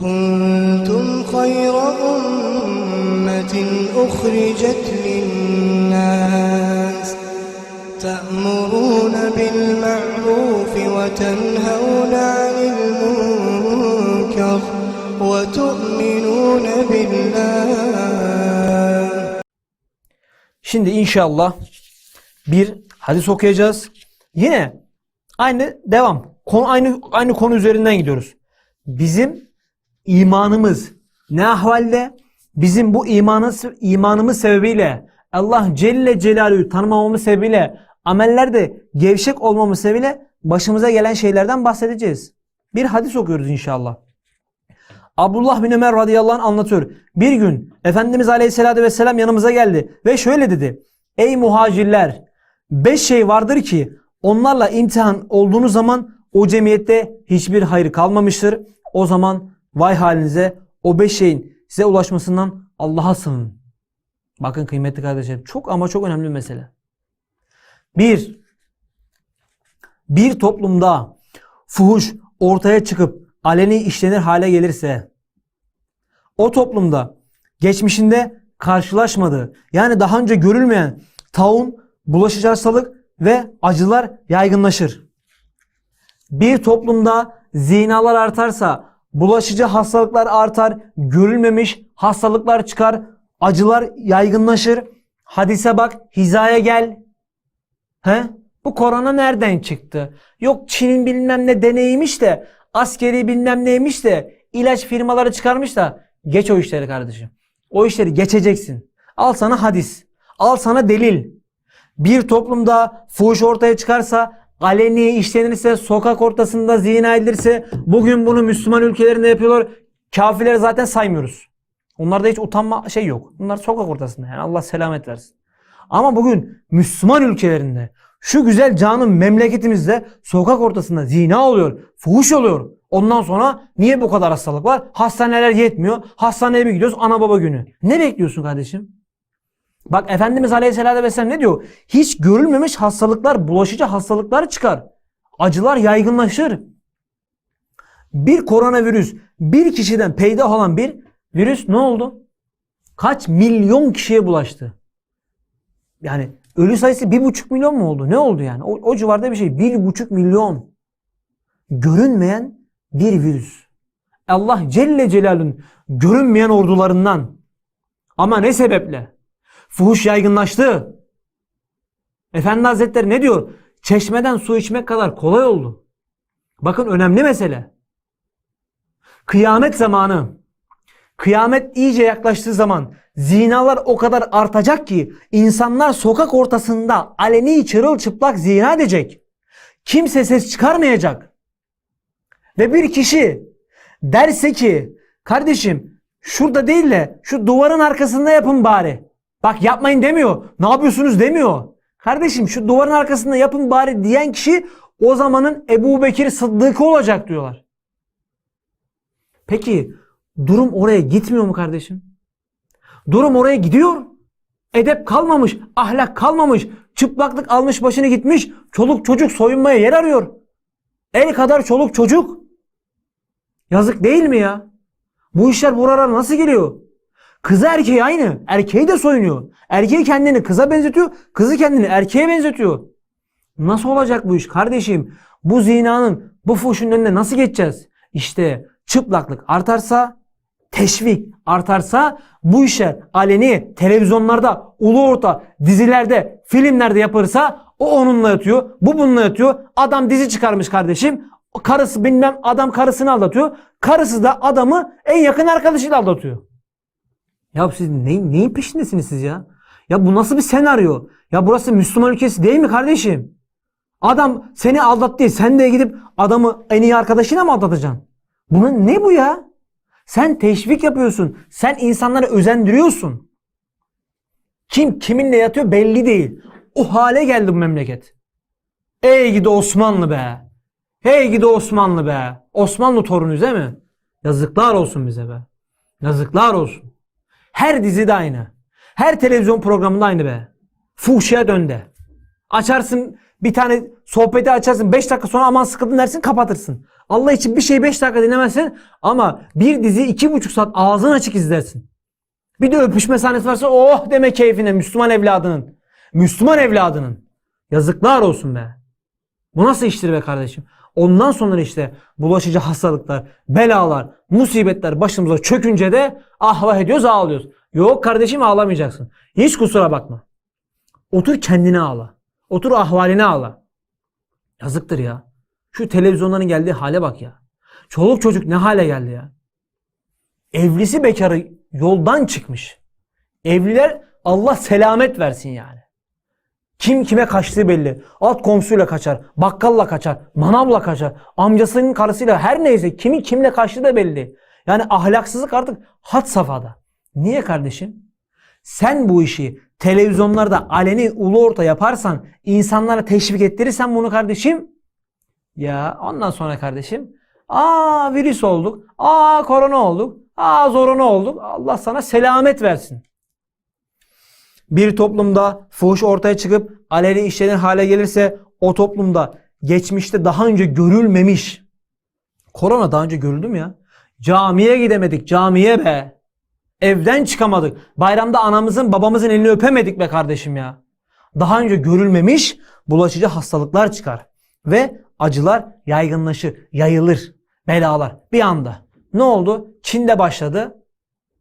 كنتم خير أمة أخرجت للناس تأمرون بالمعروف وتنهون عن المنكر وتؤمنون بالله Şimdi inşallah bir hadis okuyacağız. Yine aynı devam. Konu aynı aynı konu üzerinden gidiyoruz. Bizim imanımız ne ahvalde? Bizim bu imanımız imanımız sebebiyle Allah Celle Celaluhu tanımamamız sebebiyle amellerde gevşek olmamız sebebiyle başımıza gelen şeylerden bahsedeceğiz. Bir hadis okuyoruz inşallah. Abdullah bin Ömer radıyallahu anh anlatıyor. Bir gün Efendimiz aleyhissalatü vesselam yanımıza geldi ve şöyle dedi. Ey muhacirler! Beş şey vardır ki onlarla imtihan olduğunuz zaman o cemiyette hiçbir hayır kalmamıştır. O zaman vay halinize o beş şeyin size ulaşmasından Allah'a sığının. Bakın kıymetli kardeşlerim çok ama çok önemli bir mesele. Bir, bir toplumda fuhuş ortaya çıkıp aleni işlenir hale gelirse o toplumda geçmişinde karşılaşmadığı yani daha önce görülmeyen taun, bulaşıcı hastalık ve acılar yaygınlaşır. Bir toplumda zinalar artarsa bulaşıcı hastalıklar artar, görülmemiş hastalıklar çıkar, acılar yaygınlaşır. Hadise bak, hizaya gel. He? Bu korona nereden çıktı? Yok Çin'in bilmem ne deneymiş de askeri bilmem neymiş de ilaç firmaları çıkarmış da geç o işleri kardeşim. O işleri geçeceksin. Al sana hadis. Al sana delil. Bir toplumda fuhuş ortaya çıkarsa, aleni işlenirse, sokak ortasında zina edilirse, bugün bunu Müslüman ülkelerinde yapıyorlar. Kafirleri zaten saymıyoruz. Onlarda hiç utanma şey yok. Bunlar sokak ortasında yani Allah selamet versin. Ama bugün Müslüman ülkelerinde şu güzel canım memleketimizde sokak ortasında zina oluyor, fuhuş oluyor. Ondan sonra niye bu kadar hastalık var? Hastaneler yetmiyor. Hastaneye mi gidiyoruz? Ana baba günü. Ne bekliyorsun kardeşim? Bak Efendimiz Aleyhisselatü Vesselam ne diyor? Hiç görülmemiş hastalıklar, bulaşıcı hastalıklar çıkar. Acılar yaygınlaşır. Bir koronavirüs, bir kişiden peydah olan bir virüs ne oldu? Kaç milyon kişiye bulaştı? Yani ölü sayısı bir buçuk milyon mu oldu? Ne oldu yani? O, o civarda bir şey. Bir buçuk milyon. Görünmeyen bir virüs. Allah Celle Celal'ün görünmeyen ordularından. Ama ne sebeple? Fuhuş yaygınlaştı. Efendi Hazretleri ne diyor? Çeşmeden su içmek kadar kolay oldu. Bakın önemli mesele. Kıyamet zamanı. Kıyamet iyice yaklaştığı zaman zinalar o kadar artacak ki insanlar sokak ortasında aleni çırılçıplak zina edecek. Kimse ses çıkarmayacak. Ve bir kişi derse ki kardeşim şurada değil de şu duvarın arkasında yapın bari. Bak yapmayın demiyor. Ne yapıyorsunuz demiyor. Kardeşim şu duvarın arkasında yapın bari diyen kişi o zamanın Ebu Bekir Sıddık'ı olacak diyorlar. Peki durum oraya gitmiyor mu kardeşim? Durum oraya gidiyor. Edep kalmamış, ahlak kalmamış, çıplaklık almış başını gitmiş, çoluk çocuk soyunmaya yer arıyor. El kadar çoluk çocuk. Yazık değil mi ya? Bu işler buralara nasıl geliyor? Kızı erkeği aynı. Erkeği de soyunuyor. Erkeği kendini kıza benzetiyor. Kızı kendini erkeğe benzetiyor. Nasıl olacak bu iş kardeşim? Bu zinanın, bu fuhuşun önüne nasıl geçeceğiz? İşte çıplaklık artarsa, teşvik artarsa bu işler aleni televizyonlarda, ulu orta, dizilerde, filmlerde yapılırsa o onunla yatıyor, bu bununla yatıyor. Adam dizi çıkarmış kardeşim. Karısı bilmem adam karısını aldatıyor. Karısı da adamı en yakın arkadaşıyla aldatıyor. Ya siz ne, neyin peşindesiniz siz ya? Ya bu nasıl bir senaryo? Ya burası Müslüman ülkesi değil mi kardeşim? Adam seni aldattı. Sen de gidip adamı en iyi arkadaşına mı aldatacaksın? Bunun ne bu ya? Sen teşvik yapıyorsun. Sen insanları özendiriyorsun. Kim kiminle yatıyor belli değil. O hale geldi bu memleket. Ey gidi Osmanlı be. Hey gidi Osmanlı be. Osmanlı torunuyuz değil mi? Yazıklar olsun bize be. Yazıklar olsun. Her dizide aynı. Her televizyon programında aynı be. Fuhşiye dönde. Açarsın bir tane sohbeti açarsın 5 dakika sonra aman sıkıldın dersin kapatırsın. Allah için bir şey 5 dakika dinlemezsin ama bir dizi 2,5 saat ağzın açık izlersin. Bir de öpüşme sahnesi varsa oh deme keyfine Müslüman evladının. Müslüman evladının. Yazıklar olsun be. Bu nasıl iştir be kardeşim? Ondan sonra işte bulaşıcı hastalıklar, belalar, musibetler başımıza çökünce de ah vah ediyoruz ağlıyoruz. Yok kardeşim ağlamayacaksın. Hiç kusura bakma. Otur kendine ağla. Otur ahvaline ağla. Yazıktır ya. Şu televizyonların geldiği hale bak ya. Çoluk çocuk ne hale geldi ya. Evlisi bekarı yoldan çıkmış. Evliler Allah selamet versin yani. Kim kime kaçtığı belli. Alt komşuyla kaçar, bakkalla kaçar, manavla kaçar, amcasının karısıyla her neyse kimi kimle kaçtığı da belli. Yani ahlaksızlık artık had safhada. Niye kardeşim? Sen bu işi televizyonlarda aleni ulu orta yaparsan, insanlara teşvik ettirirsen bunu kardeşim, ya ondan sonra kardeşim, aa virüs olduk, aa korona olduk, aa zorona olduk. Allah sana selamet versin. Bir toplumda fuhuş ortaya çıkıp aleni işlenir hale gelirse o toplumda geçmişte daha önce görülmemiş. Korona daha önce görüldü ya? Camiye gidemedik camiye be. Evden çıkamadık. Bayramda anamızın babamızın elini öpemedik be kardeşim ya. Daha önce görülmemiş bulaşıcı hastalıklar çıkar. Ve acılar yaygınlaşır, yayılır. Belalar bir anda. Ne oldu? Çin'de başladı.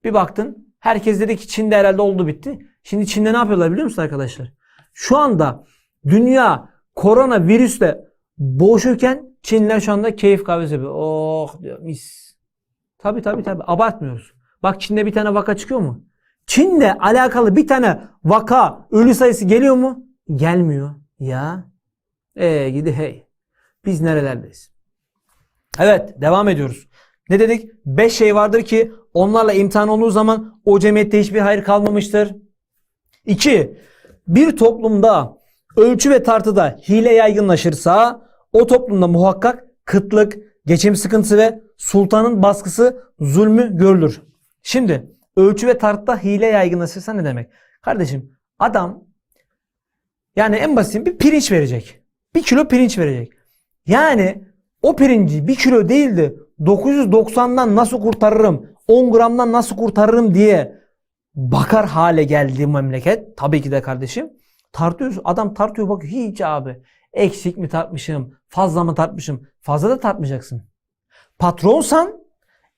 Bir baktın herkes dedi ki Çin'de herhalde oldu bitti. Şimdi Çin'de ne yapıyorlar biliyor musunuz arkadaşlar? Şu anda dünya korona virüsle boğuşurken Çinliler şu anda keyif kahvesi yapıyor. Oh diyor mis. Tabi tabi tabi abartmıyoruz. Bak Çin'de bir tane vaka çıkıyor mu? Çin'de alakalı bir tane vaka ölü sayısı geliyor mu? Gelmiyor. Ya. E gidi hey. Biz nerelerdeyiz? Evet devam ediyoruz. Ne dedik? Beş şey vardır ki onlarla imtihan olduğu zaman o cemiyette hiçbir hayır kalmamıştır. 2. Bir toplumda ölçü ve tartıda hile yaygınlaşırsa o toplumda muhakkak kıtlık, geçim sıkıntısı ve sultanın baskısı, zulmü görülür. Şimdi ölçü ve tartıda hile yaygınlaşırsa ne demek? Kardeşim adam yani en basit bir pirinç verecek. Bir kilo pirinç verecek. Yani o pirinci bir kilo değil de 990'dan nasıl kurtarırım, 10 gramdan nasıl kurtarırım diye bakar hale geldi memleket. Tabii ki de kardeşim. Tartıyoruz. Adam tartıyor bakıyor. Hiç abi. Eksik mi tartmışım? Fazla mı tartmışım? Fazla da tartmayacaksın. Patronsan,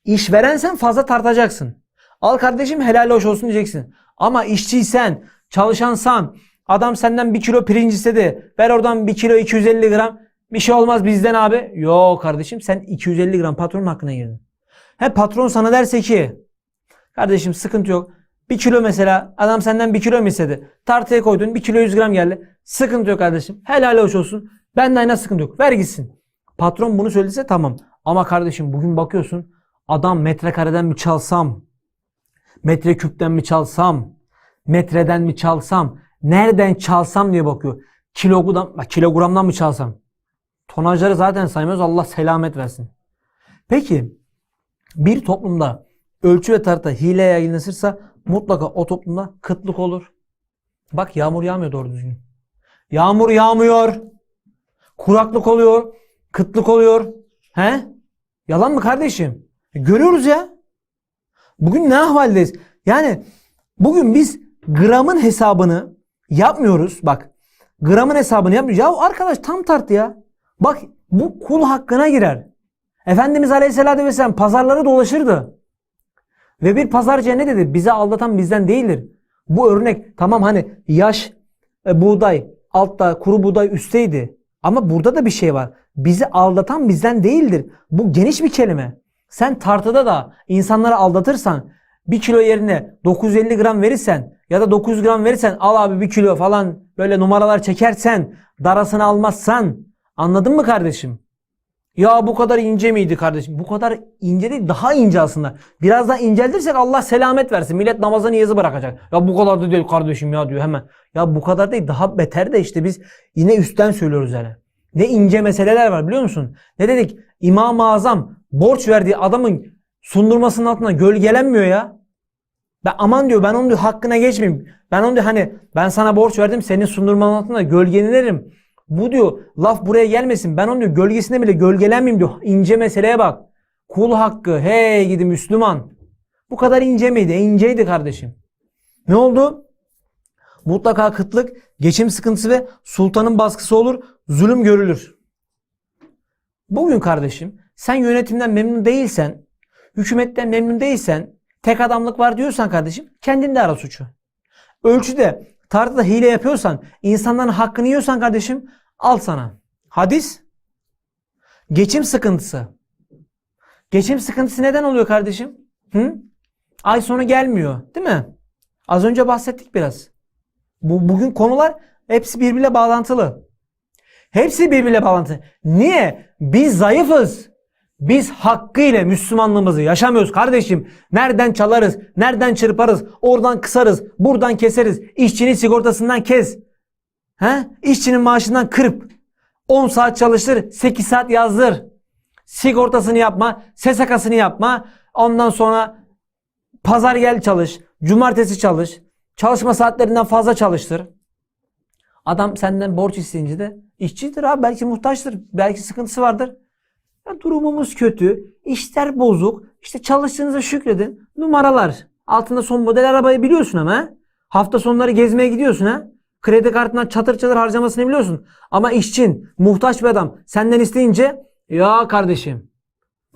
işverensen fazla tartacaksın. Al kardeşim helal hoş olsun diyeceksin. Ama işçiysen, çalışansan, adam senden bir kilo pirinç istedi. Ver oradan bir kilo 250 gram. Bir şey olmaz bizden abi. Yok kardeşim sen 250 gram patronun hakkına girdin. He patron sana derse ki kardeşim sıkıntı yok. Bir kilo mesela adam senden bir kilo mu istedi? Tartıya koydun bir kilo 100 gram geldi. Sıkıntı yok kardeşim. Helal hoş olsun. Benden aynen sıkıntı yok. Ver gitsin. Patron bunu söylediyse tamam. Ama kardeşim bugün bakıyorsun adam metrekareden mi çalsam? Metreküpten mi çalsam? Metreden mi çalsam? Nereden çalsam diye bakıyor. Kilogram, kilogramdan mı çalsam? Tonajları zaten saymıyoruz. Allah selamet versin. Peki bir toplumda ölçü ve tartıda hile yaygınlaşırsa mutlaka o toplumda kıtlık olur. Bak yağmur yağmıyor doğru düzgün. Yağmur yağmıyor. Kuraklık oluyor. Kıtlık oluyor. He? Yalan mı kardeşim? E, Görüyoruz ya. Bugün ne ahvaldeyiz? Yani bugün biz gramın hesabını yapmıyoruz. Bak gramın hesabını yapmıyoruz. Ya arkadaş tam tart ya. Bak bu kul hakkına girer. Efendimiz Aleyhisselatü Vesselam pazarları dolaşırdı. Ve bir pazarcıya ne dedi? Bizi aldatan bizden değildir. Bu örnek tamam hani yaş e, buğday altta kuru buğday üstteydi. Ama burada da bir şey var. Bizi aldatan bizden değildir. Bu geniş bir kelime. Sen tartıda da insanları aldatırsan bir kilo yerine 950 gram verirsen ya da 900 gram verirsen al abi bir kilo falan böyle numaralar çekersen darasını almazsan anladın mı kardeşim? Ya bu kadar ince miydi kardeşim? Bu kadar ince değil daha ince aslında. Biraz daha inceltirsek Allah selamet versin. Millet namazı niyazı bırakacak. Ya bu kadar da değil kardeşim ya diyor hemen. Ya bu kadar değil daha beter de işte biz yine üstten söylüyoruz yani. Ne ince meseleler var biliyor musun? Ne dedik? İmam-ı Azam borç verdiği adamın sundurmasının altına gölgelenmiyor ya. Ben aman diyor ben onun diyor hakkına geçmeyeyim. Ben onu diyor hani ben sana borç verdim senin sundurmanın altında gölgelenirim. Bu diyor laf buraya gelmesin. Ben onun diyor gölgesinde bile gölgelenmeyeyim diyor. İnce meseleye bak. Kul hakkı. Hey gidi Müslüman. Bu kadar ince miydi? E, inceydi kardeşim. Ne oldu? Mutlaka kıtlık, geçim sıkıntısı ve sultanın baskısı olur. Zulüm görülür. Bugün kardeşim sen yönetimden memnun değilsen, hükümetten memnun değilsen, tek adamlık var diyorsan kardeşim kendin de ara suçu. Ölçüde, tartıda hile yapıyorsan, insanların hakkını yiyorsan kardeşim al sana. Hadis, geçim sıkıntısı. Geçim sıkıntısı neden oluyor kardeşim? Hı? Ay sonu gelmiyor değil mi? Az önce bahsettik biraz. Bu, bugün konular hepsi birbiriyle bağlantılı. Hepsi birbiriyle bağlantılı. Niye? Biz zayıfız. Biz hakkıyla Müslümanlığımızı yaşamıyoruz kardeşim. Nereden çalarız, nereden çırparız, oradan kısarız, buradan keseriz. İşçinin sigortasından kes. He? İşçinin maaşından kırp. 10 saat çalıştır, 8 saat yazdır. Sigortasını yapma, SSK'sını yapma. Ondan sonra pazar gel çalış, cumartesi çalış. Çalışma saatlerinden fazla çalıştır. Adam senden borç isteyince de işçidir abi belki muhtaçtır. Belki sıkıntısı vardır. Ya durumumuz kötü. işler bozuk. İşte çalıştığınıza şükredin. Numaralar. Altında son model arabayı biliyorsun ama. Hafta sonları gezmeye gidiyorsun ha. Kredi kartından çatır çatır harcamasını biliyorsun. Ama işçin, muhtaç bir adam senden isteyince ya kardeşim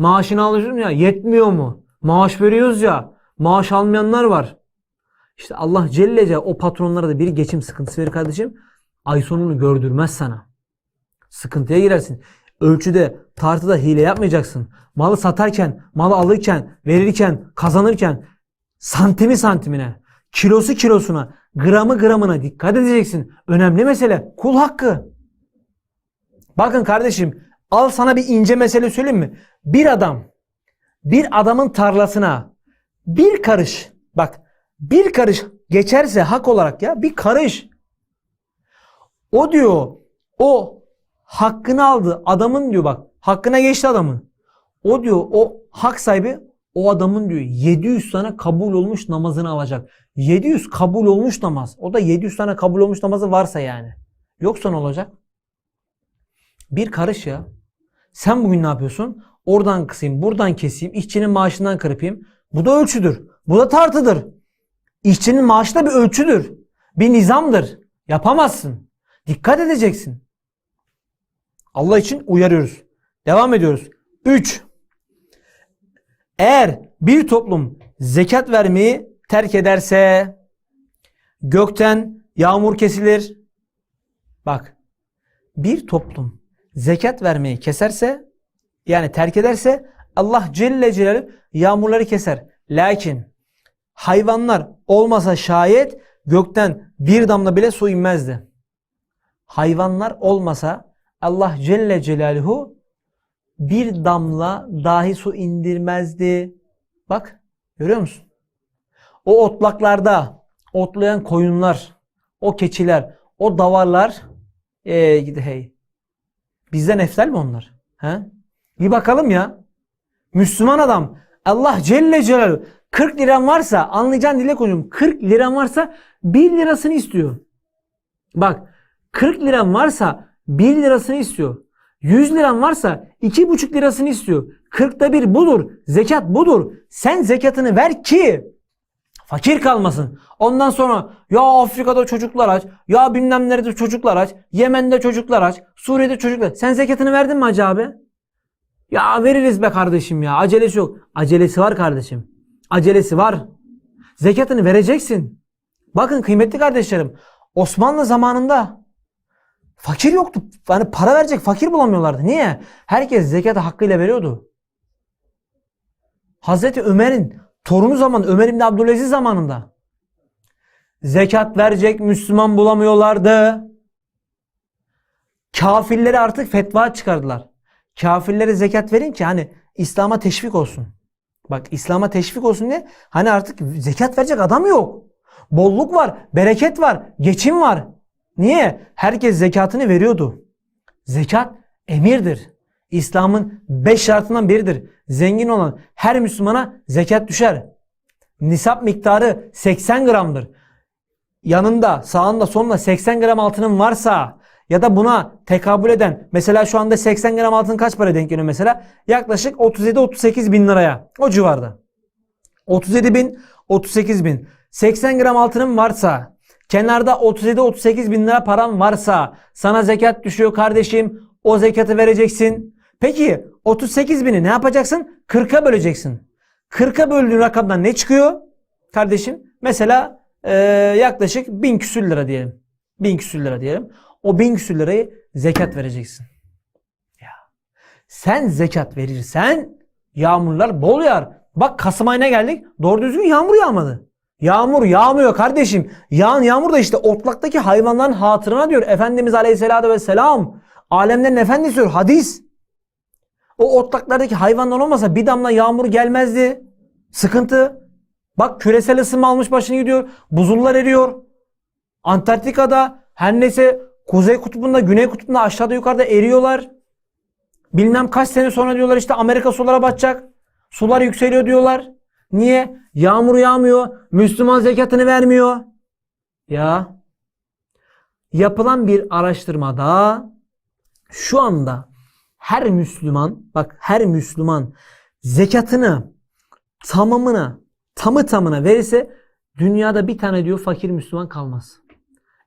maaşını alıyorsun ya yetmiyor mu? Maaş veriyoruz ya. Maaş almayanlar var. İşte Allah Celle Celle o patronlara da bir geçim sıkıntısı verir kardeşim. Ay sonunu gördürmez sana. Sıkıntıya girersin. Ölçüde, tartıda hile yapmayacaksın. Malı satarken, malı alırken, verirken, kazanırken santimi santimine, kilosu kilosuna, gramı gramına dikkat edeceksin. Önemli mesele. Kul hakkı. Bakın kardeşim, al sana bir ince mesele söyleyeyim mi? Bir adam, bir adamın tarlasına bir karış, bak bir karış geçerse hak olarak ya bir karış. O diyor o hakkını aldı adamın diyor bak hakkına geçti adamın. O diyor o hak sahibi o adamın diyor 700 tane kabul olmuş namazını alacak. 700 kabul olmuş namaz. O da 700 tane kabul olmuş namazı varsa yani. Yoksa ne olacak? Bir karış ya. Sen bugün ne yapıyorsun? Oradan kısayım, buradan keseyim, işçinin maaşından kırpayım. Bu da ölçüdür. Bu da tartıdır. İşçinin maaşı da bir ölçüdür. Bir nizamdır. Yapamazsın. Dikkat edeceksin. Allah için uyarıyoruz. Devam ediyoruz. 3. Eğer bir toplum zekat vermeyi terk ederse gökten yağmur kesilir. Bak. Bir toplum zekat vermeyi keserse yani terk ederse Allah Celle Celaluhu yağmurları keser. Lakin hayvanlar olmasa şayet gökten bir damla bile su inmezdi. Hayvanlar olmasa Allah Celle Celaluhu bir damla dahi su indirmezdi. Bak görüyor musun? O otlaklarda otlayan koyunlar, o keçiler, o davarlar ee gidi hey. Bizden eftal mi onlar? He? Bir bakalım ya. Müslüman adam Allah Celle Celaluhu 40 liran varsa anlayacağın dile koyuyorum. 40 liran varsa 1 lirasını istiyor. Bak 40 liran varsa 1 lirasını istiyor. 100 liran varsa 2,5 lirasını istiyor. 40'ta bir budur. Zekat budur. Sen zekatını ver ki fakir kalmasın. Ondan sonra ya Afrika'da çocuklar aç, ya bilmem nerede çocuklar aç, Yemen'de çocuklar aç, Suriye'de çocuklar. Sen zekatını verdin mi hacı abi? Ya veririz be kardeşim ya. Acelesi yok. Acelesi var kardeşim. Acelesi var. Zekatını vereceksin. Bakın kıymetli kardeşlerim. Osmanlı zamanında fakir yoktu. Yani para verecek fakir bulamıyorlardı. Niye? Herkes zekatı hakkıyla veriyordu. Hazreti Ömer'in torunu zaman Ömer İbni Abdülaziz zamanında zekat verecek Müslüman bulamıyorlardı. Kafirleri artık fetva çıkardılar. Kafirlere zekat verin ki hani İslam'a teşvik olsun. Bak İslam'a teşvik olsun diye hani artık zekat verecek adam yok. Bolluk var, bereket var, geçim var. Niye? Herkes zekatını veriyordu. Zekat emirdir. İslam'ın beş şartından biridir. Zengin olan her Müslümana zekat düşer. Nisap miktarı 80 gramdır. Yanında, sağında, solunda 80 gram altının varsa ya da buna tekabül eden mesela şu anda 80 gram altın kaç para denk geliyor mesela? Yaklaşık 37-38 bin liraya. O civarda. 37 bin, 38 bin. 80 gram altının varsa, kenarda 37-38 bin lira paran varsa, sana zekat düşüyor kardeşim, o zekatı vereceksin. Peki 38 bini ne yapacaksın? 40'a böleceksin. 40'a böldüğün rakamdan ne çıkıyor? Kardeşim mesela eee, yaklaşık 1000 küsür lira diyelim. 1000 küsür lira diyelim. O 1000 küsür lirayı zekat vereceksin. Ya. Sen zekat verirsen yağmurlar bol yağar. Bak Kasım ayına geldik. Doğru düzgün yağmur yağmadı. Yağmur yağmıyor kardeşim. Yağan yağmur da işte otlaktaki hayvanların hatırına diyor. Efendimiz Aleyhisselatü Vesselam. Alemlerin efendisi diyor. Hadis. O otlaklardaki hayvanlar olmasa bir damla yağmur gelmezdi. Sıkıntı. Bak küresel ısınma almış başını gidiyor. Buzullar eriyor. Antarktika'da her neyse Kuzey Kutbu'nda, Güney Kutbu'nda aşağıda yukarıda eriyorlar. Bilmem kaç sene sonra diyorlar işte Amerika sulara batacak. Sular yükseliyor diyorlar. Niye? Yağmur yağmıyor. Müslüman zekatını vermiyor. Ya. Yapılan bir araştırmada şu anda her Müslüman bak her Müslüman zekatını tamamına tamı tamına verirse dünyada bir tane diyor fakir Müslüman kalmaz.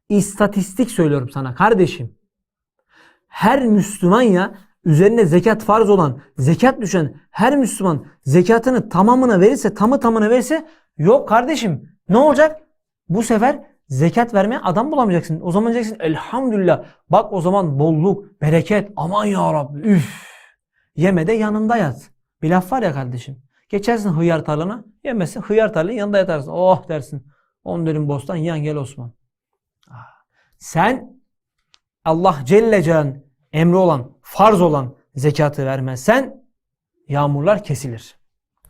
İstatistik söylüyorum sana kardeşim. Her Müslüman ya üzerine zekat farz olan, zekat düşen her Müslüman zekatını tamamına verirse, tamı tamına verirse yok kardeşim. Ne olacak? Bu sefer zekat vermeye adam bulamayacaksın. O zaman diyeceksin elhamdülillah. Bak o zaman bolluk, bereket, aman ya Rabbi. Üf. Yeme yanında yat. Bir laf var ya kardeşim. Geçersin hıyar tarlana, yemezsin hıyar tarlanın yanında yatarsın. Oh dersin. On dönüm bostan yan gel Osman. Ah. Sen Allah Celle Celle'nin emri olan, farz olan zekatı vermezsen yağmurlar kesilir.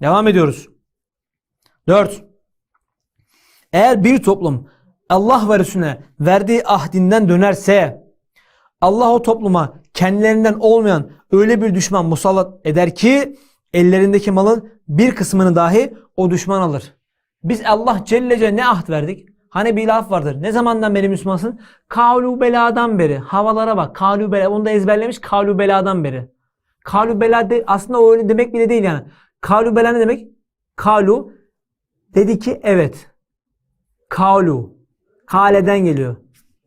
Devam ediyoruz. 4. Eğer bir toplum Allah ve Resulüne verdiği ahdinden dönerse Allah o topluma kendilerinden olmayan öyle bir düşman musallat eder ki ellerindeki malın bir kısmını dahi o düşman alır. Biz Allah Celle Celle ne ahd verdik? Hani bir laf vardır. Ne zamandan beri Müslümansın? Kalu beladan beri. Havalara bak. Kalu bela. Onu da ezberlemiş. Kalu beladan beri. Kalu bela de, aslında o öyle demek bile değil yani. Kalu bela ne demek? Kalu dedi ki evet. Kalu. Kale'den geliyor.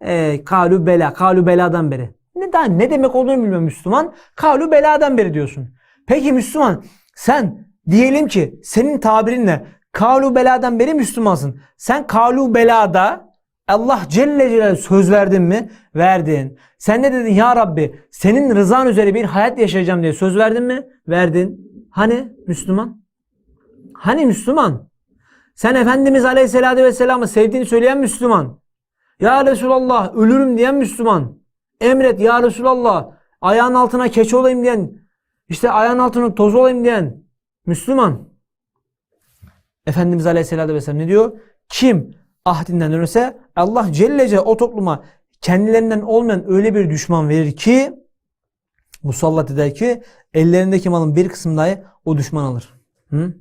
E, kalu bela. Kalu beladan beri. Ne, daha, ne demek olduğunu bilmiyor Müslüman. Kalu beladan beri diyorsun. Peki Müslüman sen diyelim ki senin tabirinle kalu beladan beri Müslümansın. Sen kalu belada Allah Celle Celaluhu söz verdin mi? Verdin. Sen ne dedin ya Rabbi? Senin rızan üzere bir hayat yaşayacağım diye söz verdin mi? Verdin. Hani Müslüman? Hani Müslüman? Sen Efendimiz Aleyhisselatü Vesselam'ı sevdiğini söyleyen Müslüman. Ya Resulallah ölürüm diyen Müslüman. Emret ya Resulallah ayağın altına keçi olayım diyen işte ayağın altına toz olayım diyen Müslüman. Efendimiz Aleyhisselatü Vesselam ne diyor? Kim ahdinden dönürse Allah Celle Celle o topluma kendilerinden olmayan öyle bir düşman verir ki musallat eder ki ellerindeki malın bir kısmını dahi o düşman alır. Hı?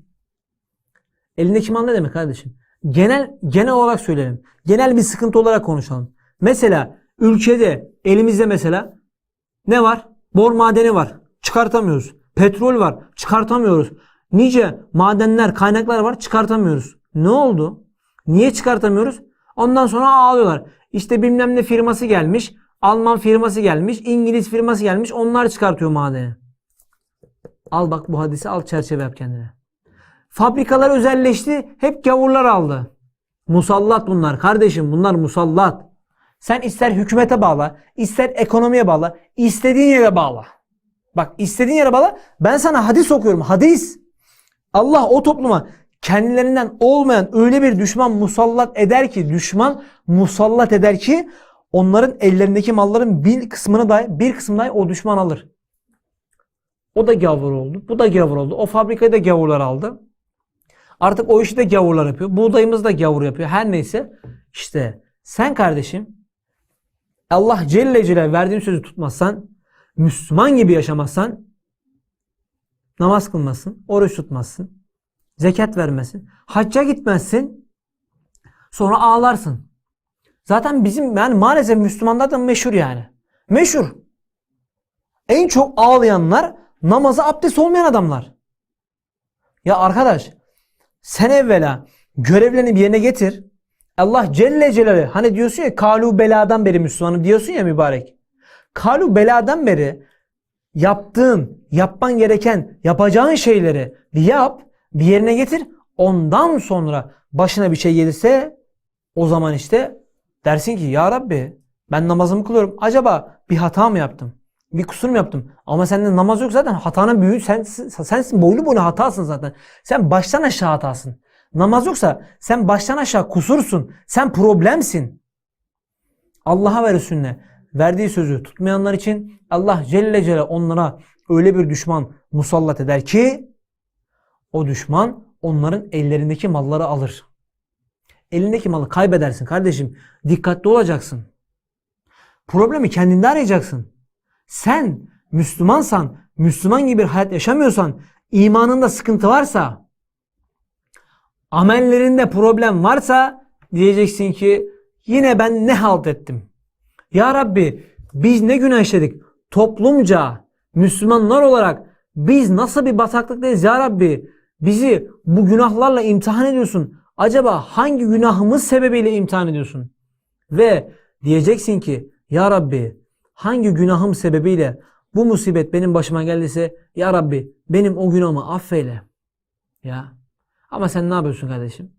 Elindeki mal ne demek kardeşim? Genel genel olarak söyleyelim. Genel bir sıkıntı olarak konuşalım. Mesela ülkede elimizde mesela ne var? Bor madeni var. Çıkartamıyoruz. Petrol var. Çıkartamıyoruz. Nice madenler, kaynaklar var. Çıkartamıyoruz. Ne oldu? Niye çıkartamıyoruz? Ondan sonra ağlıyorlar. İşte bilmem ne firması gelmiş. Alman firması gelmiş. İngiliz firması gelmiş. Onlar çıkartıyor madeni. Al bak bu hadisi al çerçeve yap kendine. Fabrikalar özelleşti. Hep gavurlar aldı. Musallat bunlar kardeşim. Bunlar musallat. Sen ister hükümete bağla, ister ekonomiye bağla, istediğin yere bağla. Bak istediğin yere bağla. Ben sana hadis okuyorum. Hadis. Allah o topluma kendilerinden olmayan öyle bir düşman musallat eder ki düşman musallat eder ki onların ellerindeki malların bir kısmını da bir kısmını dahi o düşman alır. O da gavur oldu. Bu da gavur oldu. O fabrikayı da gavurlar aldı. Artık o işi de gavurlar yapıyor. Buğdayımız da gavur yapıyor. Her neyse işte sen kardeşim Allah Celle Celle verdiğin sözü tutmazsan, Müslüman gibi yaşamazsan, namaz kılmazsın, oruç tutmazsın, zekat vermezsin, hacca gitmezsin, sonra ağlarsın. Zaten bizim yani maalesef Müslümanlar da meşhur yani. Meşhur. En çok ağlayanlar namaza abdest olmayan adamlar. Ya arkadaş sen evvela görevlerini yerine getir. Allah Celle Celaluhu hani diyorsun ya kalu beladan beri Müslümanım diyorsun ya mübarek. Kalu beladan beri yaptığın, yapman gereken, yapacağın şeyleri yap, bir yerine getir. Ondan sonra başına bir şey gelirse o zaman işte dersin ki ya Rabbi ben namazımı kılıyorum. Acaba bir hata mı yaptım? Bir kusur mu yaptım? Ama sende namaz yok zaten. Hatanın büyüğü sen, sensin. Boylu boylu hatasın zaten. Sen baştan aşağı hatasın. Namaz yoksa sen baştan aşağı kusursun. Sen problemsin. Allah'a ve Resulüne verdiği sözü tutmayanlar için Allah Celle Celle onlara öyle bir düşman musallat eder ki o düşman onların ellerindeki malları alır. Elindeki malı kaybedersin kardeşim. Dikkatli olacaksın. Problemi kendinde arayacaksın. Sen Müslümansan, Müslüman gibi bir hayat yaşamıyorsan, imanında sıkıntı varsa, amellerinde problem varsa diyeceksin ki yine ben ne halt ettim? Ya Rabbi biz ne günah işledik? Toplumca, Müslümanlar olarak biz nasıl bir bataklıktayız ya Rabbi? Bizi bu günahlarla imtihan ediyorsun. Acaba hangi günahımız sebebiyle imtihan ediyorsun? Ve diyeceksin ki ya Rabbi hangi günahım sebebiyle bu musibet benim başıma geldiyse ya Rabbi benim o günahımı affeyle. Ya. Ama sen ne yapıyorsun kardeşim?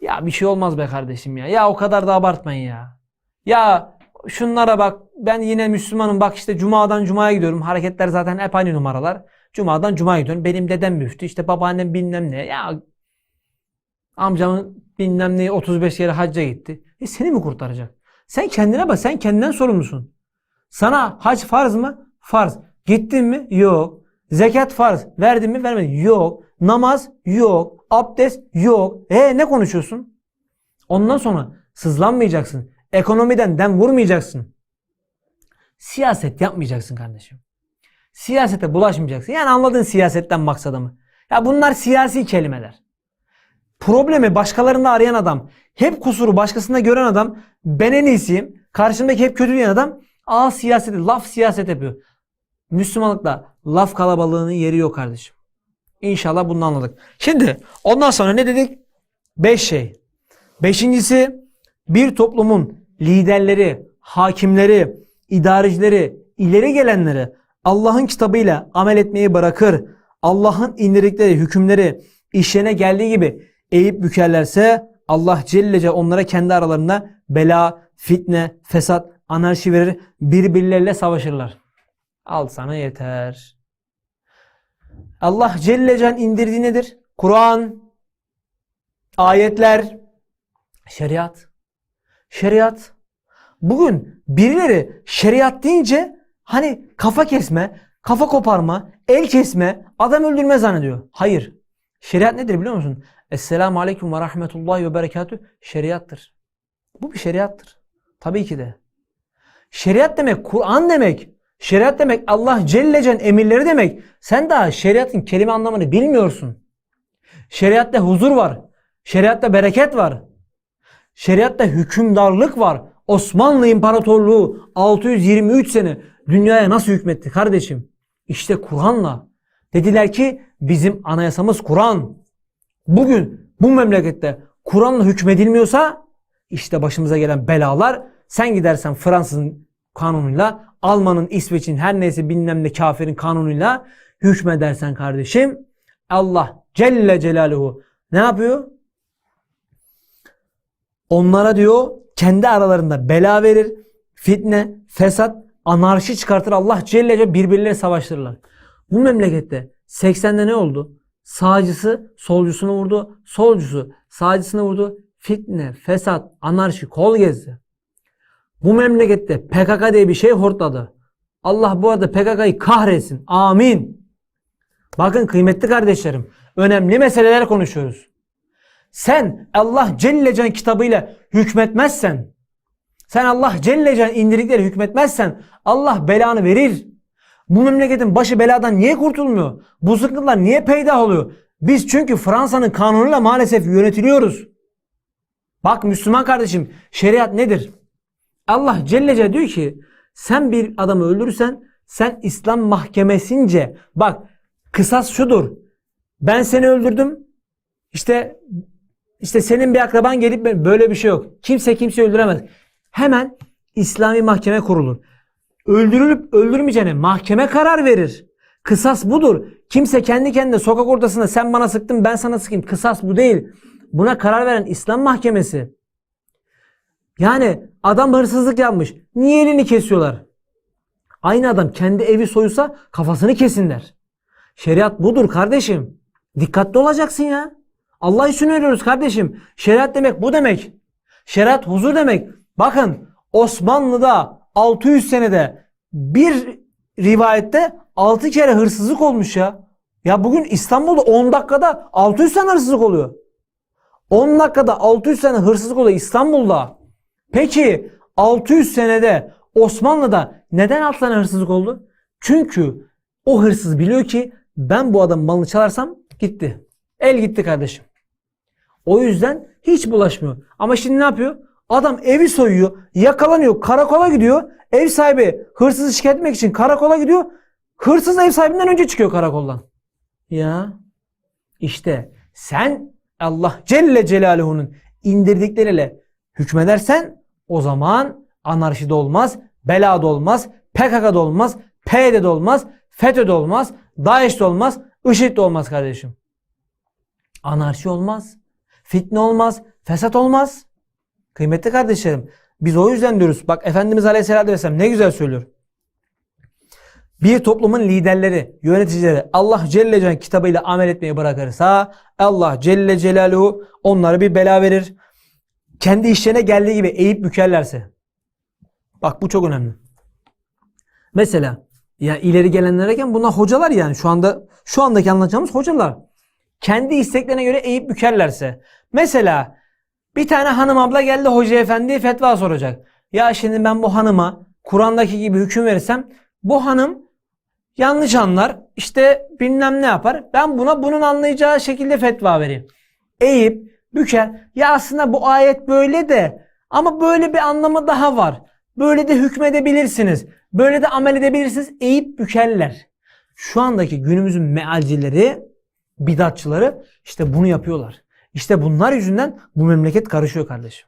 Ya bir şey olmaz be kardeşim ya. Ya o kadar da abartmayın ya. Ya şunlara bak ben yine Müslümanım bak işte cumadan cumaya gidiyorum. Hareketler zaten hep aynı numaralar. Cumadan cumaya gidiyorum. Benim dedem müftü işte babaannem bilmem ne. Ya amcamın bilmem ne 35 kere hacca gitti. E seni mi kurtaracak? Sen kendine bak sen kendinden sorumlusun. Sana hac farz mı? Farz. Gittin mi? Yok. Zekat farz. Verdin mi? Vermedin. Yok. Namaz? Yok. Abdest? Yok. E ne konuşuyorsun? Ondan sonra sızlanmayacaksın. Ekonomiden dem vurmayacaksın. Siyaset yapmayacaksın kardeşim. Siyasete bulaşmayacaksın. Yani anladın siyasetten maksadımı. Ya bunlar siyasi kelimeler. Problemi başkalarında arayan adam, hep kusuru başkasında gören adam, ben en iyisiyim, karşımdaki hep kötü diyen adam, aa siyaseti, laf siyaset yapıyor. Müslümanlıkta laf kalabalığının yeri yok kardeşim. İnşallah bunu anladık. Şimdi ondan sonra ne dedik? Beş şey. Beşincisi bir toplumun liderleri, hakimleri, idarecileri, ileri gelenleri Allah'ın kitabıyla amel etmeyi bırakır. Allah'ın indirdikleri hükümleri işlerine geldiği gibi eğip bükerlerse Allah Celle Celle onlara kendi aralarında bela, fitne, fesat, anarşi verir. Birbirleriyle savaşırlar. Al sana yeter. Allah Celle Celle'nin indirdiği nedir? Kur'an, ayetler, şeriat. Şeriat. Bugün birileri şeriat deyince hani kafa kesme, kafa koparma, el kesme, adam öldürme zannediyor. Hayır. Şeriat nedir biliyor musun? Esselamu Aleyküm ve Rahmetullahi ve Berekatü şeriattır. Bu bir şeriattır. Tabii ki de. Şeriat demek Kur'an demek. Şeriat demek Allah Celle Celle'nin emirleri demek. Sen daha şeriatın kelime anlamını bilmiyorsun. Şeriatta huzur var. Şeriatta bereket var. Şeriatta hükümdarlık var. Osmanlı İmparatorluğu 623 sene dünyaya nasıl hükmetti kardeşim? İşte Kur'an'la. Dediler ki bizim anayasamız Kur'an. Bugün bu memlekette Kur'an'la hükmedilmiyorsa işte başımıza gelen belalar sen gidersen Fransız'ın kanunuyla Alman'ın, İsveç'in her neyse bilmem ne kafirin kanunuyla hükmedersen kardeşim Allah Celle Celaluhu ne yapıyor? Onlara diyor kendi aralarında bela verir, fitne, fesat, anarşi çıkartır. Allah Celle Celle birbirleriyle savaştırırlar. Bu memlekette 80'de ne oldu? Sağcısı solcusunu vurdu. Solcusu sağcısını vurdu. Fitne, fesat, anarşi kol gezdi. Bu memlekette PKK diye bir şey hortladı. Allah bu arada PKK'yı kahretsin. Amin. Bakın kıymetli kardeşlerim. Önemli meseleler konuşuyoruz. Sen Allah Celle Celle'nin kitabıyla hükmetmezsen, sen Allah Celle Celle'nin indirdikleri hükmetmezsen Allah belanı verir. Bu memleketin başı beladan niye kurtulmuyor? Bu sıkıntılar niye peydah oluyor? Biz çünkü Fransa'nın kanunuyla maalesef yönetiliyoruz. Bak Müslüman kardeşim şeriat nedir? Allah Celle Celle diyor ki Sen bir adamı öldürürsen sen İslam mahkemesince bak kısas şudur. Ben seni öldürdüm. İşte işte senin bir akraban gelip böyle bir şey yok. Kimse kimseyi öldüremez. Hemen İslami mahkeme kurulur. Öldürülüp öldürmeyeceğine mahkeme karar verir. Kısas budur. Kimse kendi kendine sokak ortasında sen bana sıktın ben sana sıkayım. Kısas bu değil. Buna karar veren İslam mahkemesi. Yani adam hırsızlık yapmış. Niye elini kesiyorlar? Aynı adam kendi evi soyulsa kafasını kesinler. Şeriat budur kardeşim. Dikkatli olacaksın ya. Allah için ölüyoruz kardeşim. Şeriat demek bu demek. Şeriat huzur demek. Bakın Osmanlı'da 600 senede bir rivayette 6 kere hırsızlık olmuş ya. Ya bugün İstanbul'da 10 dakikada 600 tane hırsızlık oluyor. 10 dakikada 600 tane hırsızlık oluyor İstanbul'da. Peki 600 senede Osmanlı'da neden 6 tane hırsızlık oldu? Çünkü o hırsız biliyor ki ben bu adamın malını çalarsam gitti. El gitti kardeşim. O yüzden hiç bulaşmıyor. Ama şimdi ne yapıyor? Adam evi soyuyor, yakalanıyor, karakola gidiyor. Ev sahibi hırsızı şikayet etmek için karakola gidiyor. Hırsız ev sahibinden önce çıkıyor karakoldan. Ya işte sen Allah Celle Celaluhu'nun indirdikleriyle hükmedersen o zaman anarşide olmaz, belada olmaz, PKK'da olmaz, PYD'de olmaz, FETÖ'de olmaz, DAEŞ'te olmaz, IŞİD'de olmaz kardeşim. Anarşi olmaz, fitne olmaz, fesat olmaz. Kıymetli kardeşlerim biz o yüzden diyoruz. Bak Efendimiz Aleyhisselatü Vesselam ne güzel söylüyor. Bir toplumun liderleri, yöneticileri Allah Celle Celle'nin kitabıyla amel etmeyi bırakırsa Allah Celle Celaluhu onlara bir bela verir. Kendi işlerine geldiği gibi eğip bükerlerse. Bak bu çok önemli. Mesela ya ileri gelenler derken bunlar hocalar yani şu anda şu andaki anlatacağımız hocalar. Kendi isteklerine göre eğip bükerlerse. Mesela bir tane hanım abla geldi hoca efendi fetva soracak. Ya şimdi ben bu hanıma Kur'an'daki gibi hüküm verirsem bu hanım yanlış anlar işte bilmem ne yapar. Ben buna bunun anlayacağı şekilde fetva vereyim. Eğip büker. Ya aslında bu ayet böyle de ama böyle bir anlamı daha var. Böyle de hükmedebilirsiniz. Böyle de amel edebilirsiniz. Eğip bükerler. Şu andaki günümüzün mealcileri, bidatçıları işte bunu yapıyorlar. İşte bunlar yüzünden bu memleket karışıyor kardeşim.